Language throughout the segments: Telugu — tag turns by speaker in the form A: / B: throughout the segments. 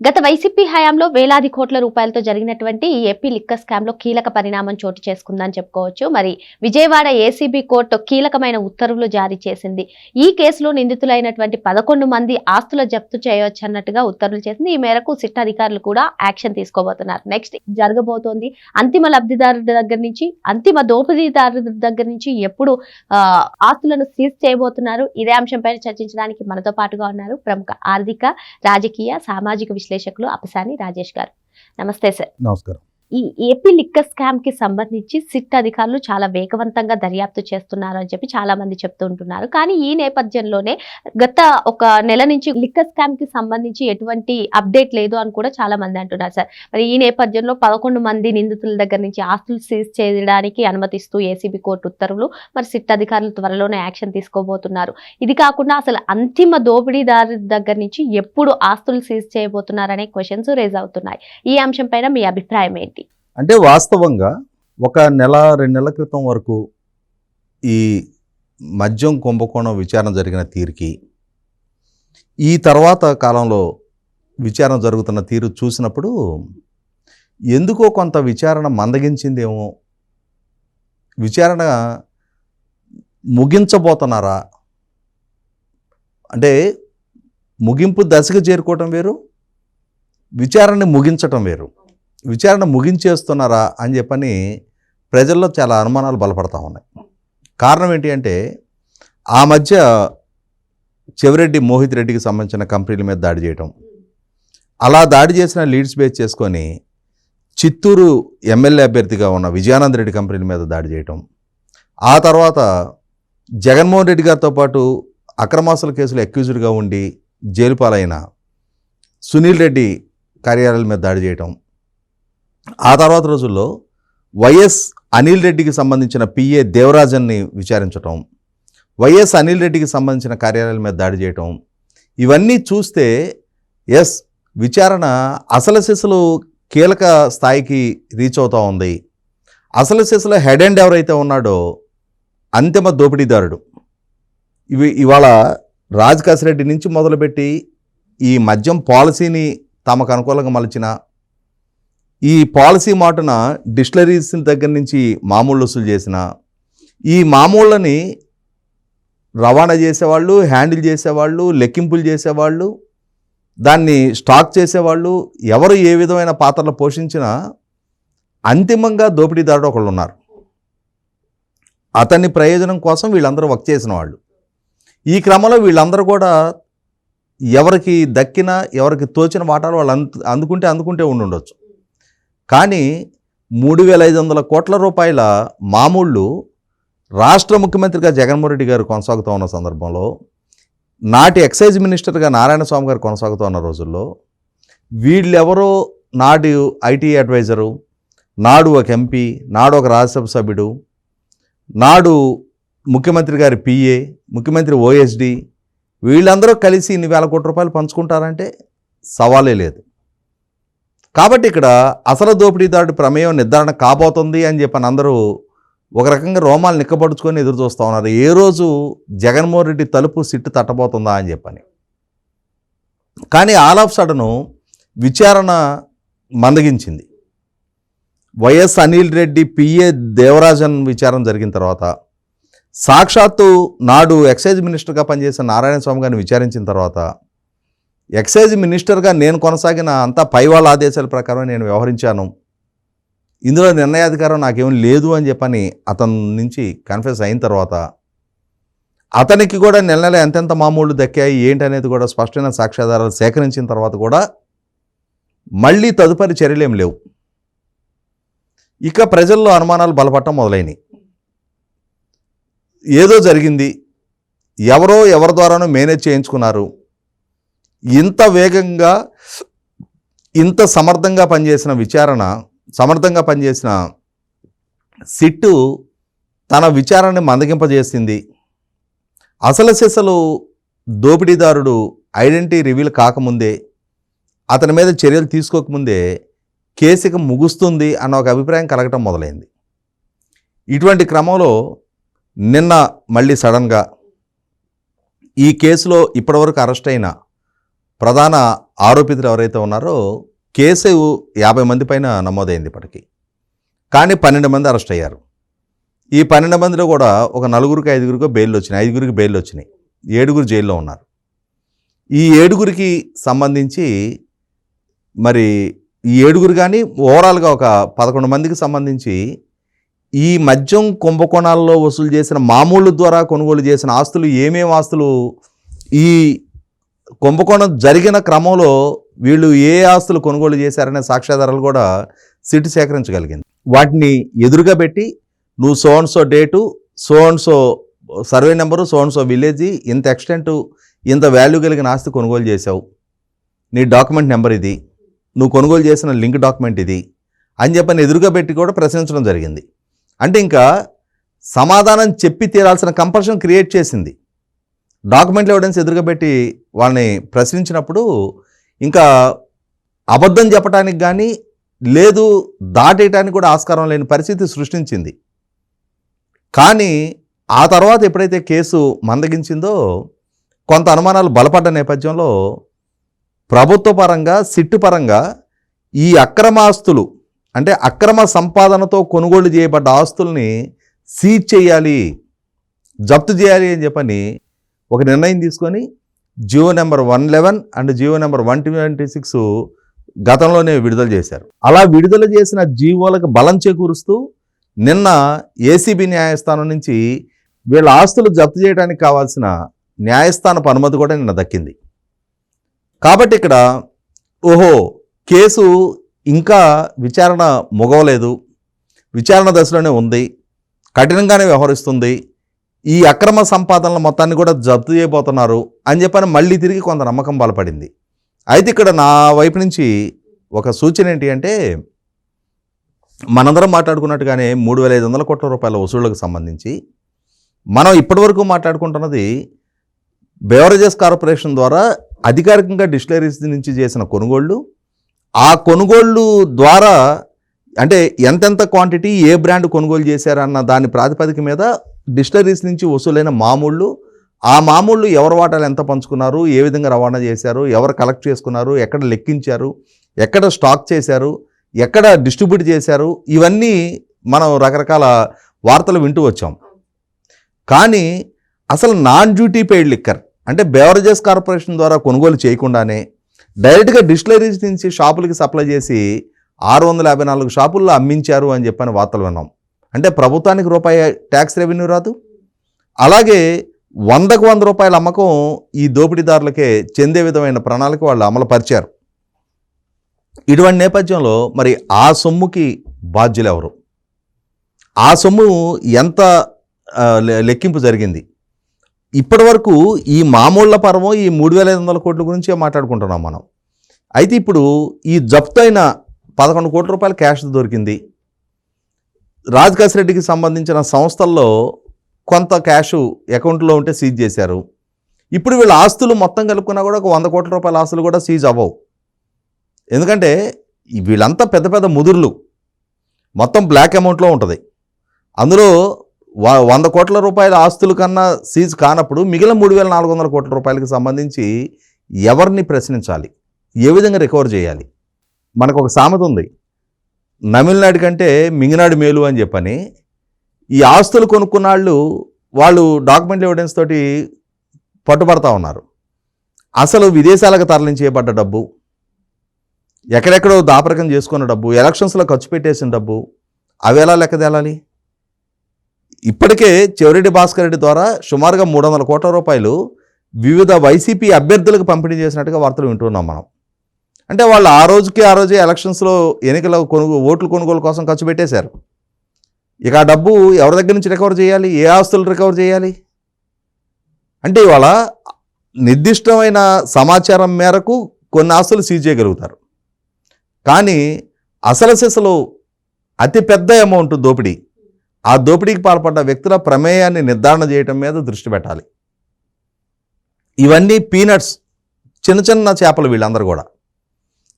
A: గత వైసీపీ హయాంలో వేలాది కోట్ల రూపాయలతో జరిగినటువంటి ఈ ఏపీ లిక్కర్ స్కామ్లో కీలక పరిణామం చోటు చేసుకుందని చెప్పుకోవచ్చు. మరి విజయవాడ ఏసీబీ కోర్టు కీలకమైన ఉత్తర్వులు జారీ చేసింది. ఈ కేసులో నిందితులైనటువంటి పదకొండు మంది ఆస్తుల జప్తు చేయవచ్చన్నట్టుగా ఉత్తర్వులు చేసింది. ఈ మేరకు సిట్ అధికారులు కూడా యాక్షన్ తీసుకోబోతున్నారు. నెక్స్ట్ జరగబోతోంది. అంతిమ లబ్ధిదారు దగ్గర నుంచి అంతిమ దోపిడీదారుల దగ్గర నుంచి ఎప్పుడు ఆస్తులను సీజ్ చేయబోతున్నారు. ఇదే అంశంపై చర్చించడానికి మనతో పాటుగా ఉన్నారు ప్రముఖ ఆర్థిక రాజకీయ సామాజిక విశ్లేషకులు అపసాని రాజేష్ గారు. నమస్తే సార్.
B: నమస్కారం.
A: ఈ ఏపీ లిక్కర్ స్కామ్కి సంబంధించి సిట్ అధికారులు చాలా వేగవంతంగా దర్యాప్తు చేస్తున్నారు అని చెప్పి చాలా మంది చెప్తూ ఉంటున్నారు. కానీ ఈ నేపథ్యంలోనే గత ఒక నెల నుంచి లిక్కర్ స్కామ్కి సంబంధించి ఎటువంటి అప్డేట్ లేదు అని కూడా చాలా మంది అంటున్నారు సార్. మరి ఈ నేపథ్యంలో పదకొండు మంది నిందితుల దగ్గర నుంచి ఆస్తులు సీజ్ చేయడానికి అనుమతిస్తూ ఏసీబీ కోర్టు ఉత్తర్వులు మరి సిట్ అధికారులు త్వరలోనే యాక్షన్ తీసుకోబోతున్నారు. ఇది కాకుండా అసలు అంతిమ దోపిడీదారు దగ్గర నుంచి ఎప్పుడు ఆస్తులు సీజ్ చేయబోతున్నారనే క్వశ్చన్స్ రేజ్ అవుతున్నాయి. ఈ అంశం పైన మీ అభిప్రాయం ఏంటి?
B: అంటే వాస్తవంగా ఒక నెల రెండు నెలల క్రితం వరకు ఈ మద్యం కుంభకోణం విచారణ జరిగిన తీరుకి ఈ తర్వాత కాలంలో విచారణ జరుగుతున్న తీరు చూసినప్పుడు ఎందుకో కొంత విచారణ మందగించిందేమో విచారణ ముగించబోతున్నారా? అంటే ముగింపు దశకు చేరుకోవటం వేరు విచారణని ముగించటం వేరు. విచారణ ముగించేస్తున్నారా అని చెప్పని ప్రజల్లో చాలా అనుమానాలు బలపడతా ఉన్నాయి. కారణం ఏంటి అంటే ఆ మధ్య చెవిరెడ్డి మోహిత్ రెడ్డికి సంబంధించిన కంపెనీల మీద దాడి చేయటం. అలా దాడి చేసిన లీడ్స్ బేస్ చేసుకొని చిత్తూరు ఎమ్మెల్యే అభ్యర్థిగా ఉన్న విజయానంద్ రెడ్డి కంపెనీల మీద దాడి చేయటం. ఆ తర్వాత జగన్మోహన్ రెడ్డి గారితో పాటు అక్రమాసుల కేసులో అక్యూజ్డ్గా ఉండి జైలు పాలైన సునీల్ రెడ్డి కార్యాలయాల మీద దాడి చేయటం. ఆ తర్వాత రోజుల్లో వైఎస్ అనిల్ రెడ్డికి సంబంధించిన పిఏ దేవరాజన్ని విచారించటం వైఎస్ అనిల్ రెడ్డికి సంబంధించిన కార్యాలయాల మీద దాడి చేయటం ఇవన్నీ చూస్తే ఎస్ విచారణ అసలు సిసలు కీలక స్థాయికి రీచ్ అవుతూ ఉంది. అసలు సిసలు హెడ్ అండ్ ఎవరైతే ఉన్నాడో అంతిమ దోపిడీదారుడు. ఇవి ఇవాళ రాజ్ రెడ్డి నుంచి మొదలుపెట్టి ఈ మద్యం పాలసీని తమకు అనుకూలంగా మలిచిన ఈ పాలసీ మాటున డిస్టిలరీస్ దగ్గర నుంచి మామూలు వసూలు చేసిన ఈ మామూళ్ళని రవాణా చేసేవాళ్ళు హ్యాండిల్ చేసేవాళ్ళు లెక్కింపులు చేసేవాళ్ళు దాన్ని స్టాక్ చేసేవాళ్ళు ఎవరు ఏ విధమైన పాత్రలు పోషించినా అంతిమంగా దోపిడీదారుడు ఒకళ్ళు ఉన్నారు. అతని ప్రయోజనం కోసం వీళ్ళందరూ వర్క్ చేసిన వాళ్ళు. ఈ క్రమంలో వీళ్ళందరూ కూడా ఎవరికి దక్కిన ఎవరికి తోచిన వాటాలు వాళ్ళు అందు అందుకుంటే అందుకుంటే ఉండుండొచ్చు కానీ మూడు వేల ఐదు వందల కోట్ల రూపాయల మామూళ్ళు రాష్ట్ర ముఖ్యమంత్రిగా జగన్మోహన్ రెడ్డి గారు కొనసాగుతూ ఉన్న సందర్భంలో నాటి ఎక్సైజ్ మినిస్టర్గా నారాయణ స్వామి గారు కొనసాగుతూ ఉన్న రోజుల్లో వీళ్ళెవరో నాడు ఐటీ అడ్వైజరు నాడు ఒక ఎంపీ నాడు ఒక రాజ్యసభ సభ్యుడు నాడు ముఖ్యమంత్రి గారి పిఏ ముఖ్యమంత్రి ఓఎస్డి వీళ్ళందరూ కలిసి ఇన్ని వేల కోట్ల రూపాయలు పంచుకుంటారంటే సవాలే లేదు. కాబట్టి ఇక్కడ అసలు దోపిడీదారుడి ప్రమేయం నిర్ధారణ కాబోతుంది అని చెప్పని అందరూ ఒక రకంగా రోమాలు నిక్కబడుచుకొని ఎదురు చూస్తూ ఉన్నారు. ఏ రోజు జగన్మోహన్ రెడ్డి తలుపు సిట్టు తట్టబోతుందా అని చెప్పని. కానీ ఆల్ ఆఫ్ సడను విచారణ మందగించింది. వైఎస్ అనిల్ రెడ్డి పిఏ దేవరాజన్ విచారం జరిగిన తర్వాత సాక్షాత్తు నాడు ఎక్సైజ్ మినిస్టర్గా పనిచేసిన నారాయణ స్వామి గారిని విచారించిన తర్వాత ఎక్సైజ్ మినిస్టర్గా నేను కొనసాగిన అంతా పైవాళ్ళ ఆదేశాల ప్రకారం నేను వ్యవహరించాను. ఇందులో నిర్ణయాధికారం నాకేం లేదు అని చెప్పని అతని నుంచి కన్ఫ్యూస్ అయిన తర్వాత అతనికి కూడా నెల నెల ఎంతెంత మామూలు దక్కాయి ఏంటనేది కూడా స్పష్టమైన సాక్ష్యాధారాలు సేకరించిన తర్వాత కూడా మళ్ళీ తదుపరి చర్యలేం లేవు. ఇక ప్రజల్లో అనుమానాలు బలపడటం మొదలైనవి ఏదో జరిగింది. ఎవరో ఎవరి ద్వారానో మేనేజ్ చేయించుకున్నారు. ఇంత వేగంగా ఇంత సమర్థంగా పనిచేసిన విచారణ సమర్థంగా పనిచేసిన సిట్టు తన విచారణని మందగింపజేసింది. అసలు సిసలు దోపిడీదారుడు ఐడెంటిటీ రివీల్ కాకముందే అతని మీద చర్యలు తీసుకోకముందే కేసుకి ముగుస్తుంది అన్న ఒక అభిప్రాయం కలగటం మొదలైంది. ఇటువంటి క్రమంలో నిన్న మళ్ళీ సడన్గా ఈ కేసులో ఇప్పటివరకు అరెస్ట్ అయిన ప్రధాన ఆరోపితులు ఎవరైతే ఉన్నారో కేసు యాభై మంది పైన నమోదైంది ఇప్పటికీ. కానీ పన్నెండు మంది అరెస్ట్ అయ్యారు. ఈ పన్నెండు మందిలో కూడా ఒక నలుగురికి ఐదుగురికి బెయిల్ వచ్చినాయి. ఐదుగురికి బెయిల్ వచ్చినాయి. ఏడుగురు జైల్లో ఉన్నారు. ఈ ఏడుగురికి సంబంధించి మరి ఈ ఏడుగురు కానీ ఓవరాల్గా ఒక పదకొండు మందికి సంబంధించి ఈ మద్యం కుంభకోణాల్లో వసూలు చేసిన మామూలు ద్వారా కొనుగోలు చేసిన ఆస్తులు ఏమేమి ఆస్తులు ఈ కుంభకోణం జరిగిన క్రమంలో వీళ్ళు ఏ ఆస్తులు కొనుగోలు చేశారనే సాక్ష్యాధారాలు కూడా సిట్ సేకరించగలిగింది. వాటిని ఎదురుగా పెట్టి నువ్వు so and so date so and so survey number so and so village ఇంత ఎక్స్టెంట్ ఇంత వాల్యూ కలిగిన ఆస్తి కొనుగోలు చేసావు నీ డాక్యుమెంట్ నెంబర్ ఇది. నువ్వు కొనుగోలు చేసిన లింక్ డాక్యుమెంట్ ఇది అని చెప్పని ఎదురుగా పెట్టి కూడా ప్రశ్నించడం జరిగింది. అంటే ఇంకా సమాధానం చెప్పి తీరాల్సిన కంపల్షన్ క్రియేట్ చేసింది. డాక్యుమెంట్లు ఎవిడెన్స్ ఎదురుగా పెట్టి వాళ్ళని ప్రశ్నించినప్పుడు ఇంకా అబద్ధం చెప్పడానికి కానీ లేదు దాటేయటానికి కూడా ఆస్కారం లేని పరిస్థితి సృష్టించింది. కానీ ఆ తర్వాత ఎప్పుడైతే కేసు మందగించిందో కొంత అనుమానాలు బలపడ్డ నేపథ్యంలో ప్రభుత్వ పరంగా సిట్టు పరంగా ఈ అక్రమ ఆస్తులు అంటే అక్రమ సంపాదనతో కొనుగోలు చేయబడ్డ ఆస్తుల్ని సీజ్ చేయాలి జప్తు చేయాలి అని చెప్పని ఒక నిర్ణయం తీసుకొని Jio number one eleven and Jio number one twenty six గతంలోనే విడుదల చేశారు. అలా విడుదల చేసిన జీవోలకు బలం చేకూరుస్తూ నిన్న ఏసీబీ న్యాయస్థానం నుంచి వీళ్ళ ఆస్తులు జప్తు చేయడానికి కావాల్సిన న్యాయస్థానపు అనుమతి కూడా నిన్న దక్కింది. కాబట్టి ఇక్కడ ఓహో కేసు ఇంకా విచారణ ముగవలేదు. విచారణ దశలోనే ఉంది. కఠినంగానే వ్యవహరిస్తుంది. ఈ అక్రమ సంపాదనల మొత్తాన్ని కూడా జప్తు చేయబోతున్నారు అని చెప్పని మళ్ళీ తిరిగి కొంత నమ్మకం బలపడింది. అయితే ఇక్కడ నా వైపు నుంచి ఒక సూచన ఏంటి అంటే మనందరం మాట్లాడుకున్నట్టుగానే మూడు వేల ఐదు వందల కోట్ల రూపాయల వసూళ్ళకు సంబంధించి మనం ఇప్పటివరకు మాట్లాడుకుంటున్నది బెవరేజెస్ కార్పొరేషన్ ద్వారా అధికారికంగా డిస్టిలరీస్ నుంచి చేసిన కొనుగోళ్ళు ఆ కొనుగోళ్ళు ద్వారా అంటే ఎంతెంత క్వాంటిటీ ఏ బ్రాండ్ కొనుగోలు చేశారన్న దాని ప్రాతిపదిక మీద డిస్టరీస్ నుంచి వసూలైన మామూళ్ళు ఆ మామూళ్ళు ఎవరి వాటాలు ఎంత పంచుకున్నారు ఏ విధంగా రవాణా చేశారు ఎవరు కలెక్ట్ చేసుకున్నారు ఎక్కడ లెక్కించారు ఎక్కడ స్టాక్ చేశారు ఎక్కడ డిస్ట్రిబ్యూట్ చేశారు ఇవన్నీ మనం రకరకాల వార్తలు వింటూ వచ్చాం. కానీ అసలు నాన్ డ్యూటీ పెయిడ్ లిక్కర్ అంటే బెవరేజెస్ కార్పొరేషన్ ద్వారా కొనుగోలు చేయకుండానే డైరెక్ట్గా డిస్టిలరీస్ నుంచి షాపులకి సప్లై చేసి ఆరు వందల యాభై నాలుగు షాపుల్లో అమ్మించారు అని చెప్పని వార్తలు విన్నాం. అంటే ప్రభుత్వానికి రూపాయి ట్యాక్స్ రెవెన్యూ రాదు. అలాగే వందకు వంద రూపాయల అమ్మకం ఈ దోపిడీదారులకే చెందే విధమైన ప్రణాళిక వాళ్ళు అమలు పరిచారు ఇటువంటి నేపథ్యంలో మరి ఆ సొమ్ముకి బాధ్యులు ఎవరు ఆ సొమ్ము ఎంత లెక్కింపు జరిగింది? ఇప్పటి వరకు ఈ మామూళ్ళ పర్వం ఈ మూడు వేల ఐదు వందల కోట్ల గురించే మాట్లాడుకుంటున్నాం మనం. అయితే ఇప్పుడు ఈ జప్తు అయిన పదకొండు కోట్ల రూపాయల క్యాష్ దొరికింది. రెడ్డికి సంబంధించిన సంస్థల్లో కొంత క్యాష్ అకౌంట్లో ఉంటే సీజ్ చేశారు. ఇప్పుడు వీళ్ళ ఆస్తులు మొత్తం కలుపుకున్నా కూడా ఒక వంద కోట్ల రూపాయల ఆస్తులు కూడా సీజ్ అవ్వవు. ఎందుకంటే వీళ్ళంతా పెద్ద పెద్ద ముదుర్లు. మొత్తం బ్లాక్ అమౌంట్లో ఉంటుంది. అందులో వ- వంద కోట్ల రూపాయల ఆస్తుల కన్నా సీజ్ కానప్పుడు మిగిలిన మూడు వేల నాలుగు వందల కోట్ల రూపాయలకి సంబంధించి ఎవరిని ప్రశ్నించాలి? ఏ విధంగా రికవర్ చేయాలి? మనకు ఒక సామెత ఉంది. నమిలినాడు కంటే మింగినాడు మేలు అని చెప్పని ఈ ఆస్తులు కొనుక్కున్న వాళ్ళు వాళ్ళు డాక్యుమెంట్ ఎవిడెన్స్ తోటి పట్టుబడతా ఉన్నారు. అసలు విదేశాలకు తరలించేయబడ్డ డబ్బు ఎక్కడెక్కడో దాపరికం చేసుకున్న డబ్బు ఎలక్షన్స్లో ఖర్చు పెట్టేసిన డబ్బు అవి ఎలా లెక్కదేలాలి ఇప్పటికే చెవిరెడ్డి భాస్కర్ రెడ్డి ద్వారా సుమారుగా మూడు వందల కోట్ల రూపాయలు వివిధ వైసీపీ అభ్యర్థులకు పంపిణీ చేసినట్టుగా వార్తలు వింటున్నాం మనం. అంటే వాళ్ళు ఆ రోజుకి ఆ రోజే ఎలక్షన్స్లో ఎన్నికల కొనుగోలు ఓట్లు కొనుగోలు కోసం ఖర్చు పెట్టేశారు. ఇక ఆ డబ్బు ఎవరి దగ్గర నుంచి రికవర్ చేయాలి? ఏ ఆస్తులు రికవర్ చేయాలి? అంటే ఇవాళ నిర్దిష్టమైన సమాచారం మేరకు కొన్ని ఆస్తులు సీజ్ చేయగలుగుతారు. కానీ అసలు సిసలు అతి పెద్ద అమౌంట్ దోపిడీ. ఆ దోపిడీకి పాల్పడ్డ వ్యక్తుల ప్రమేయాన్ని నిర్ధారణ చేయటం మీద దృష్టి పెట్టాలి. ఇవన్నీ పీనట్స్ చిన్న చిన్న చేపలు వీళ్ళందరూ కూడా.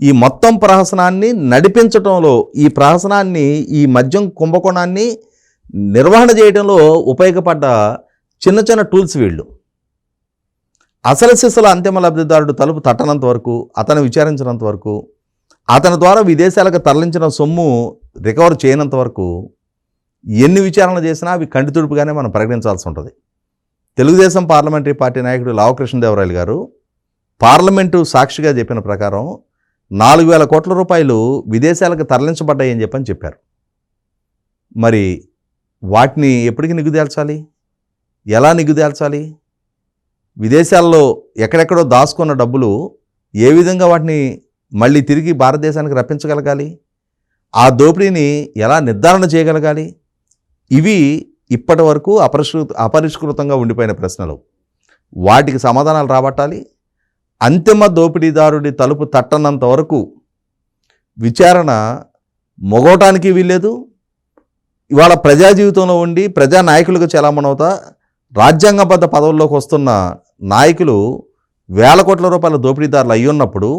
B: ఈ మొత్తం ప్రహసనాన్ని నడిపించటంలో ఈ ప్రహసనాన్ని ఈ మద్యం కుంభకోణాన్ని నిర్వహణ చేయడంలో ఉపయోగపడ్డ చిన్న చిన్న టూల్స్ వీళ్ళు. అసలు సిసల అంతిమ లబ్ధిదారుడు తలుపు తట్టనంత వరకు అతను విచారించినంత వరకు అతని ద్వారా విదేశాలకు తరలించిన సొమ్ము రికవర్ చేయనంత వరకు ఎన్ని విచారణ చేసినా అవి కంటితుడుపుగానే మనం ప్రకటించాల్సి ఉంటుంది. తెలుగుదేశం పార్లమెంటరీ పార్టీ నాయకుడు లావకృష్ణదేవరాయలు గారు పార్లమెంటు సాక్షిగా చెప్పిన ప్రకారం నాలుగు వేల కోట్ల రూపాయలు విదేశాలకు తరలించబడ్డాయని చెప్పని చెప్పారు. మరి వాటిని ఎప్పటికి నిగుదేల్చాలి ఎలా నిగుదేల్చాలి విదేశాల్లో ఎక్కడెక్కడో దాచుకున్న డబ్బులు ఏ విధంగా వాటిని మళ్ళీ తిరిగి భారతదేశానికి రప్పించగలగాలి? ఆ దోపిడీని ఎలా నిర్ధారణ చేయగలగాలి? ఇవి ఇప్పటి వరకు అపరిష్కృత అపరిష్కృతంగా ఉండిపోయిన ప్రశ్నలు. వాటికి సమాధానాలు రాబట్టాలి. అంతిమ దోపిడీదారుడి తలుపు తట్టనంత వరకు విచారణ మొగవటానికి వీల్లేదు. ఇవాళ ప్రజా జీవితంలో ఉండి ప్రజా నాయకులకు చలామణవుతా రాజ్యాంగబద్ధ పదవుల్లోకి వస్తున్న నాయకులు వేల కోట్ల రూపాయల దోపిడీదారులు అయ్యున్నప్పుడు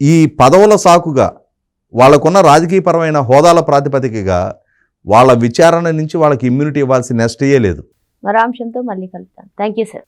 B: ఈ పదవుల సాకుగా వాళ్ళకున్న రాజకీయపరమైన హోదాల ప్రాతిపదికగా వాళ్ళ విచారణ నుంచి వాళ్ళకి ఇమ్యూనిటీ ఇవ్వాల్సిన నెక్స్ట్ లేదు.
A: మరో అంశంతో మళ్ళీ కలుద్దాం. Thank you sir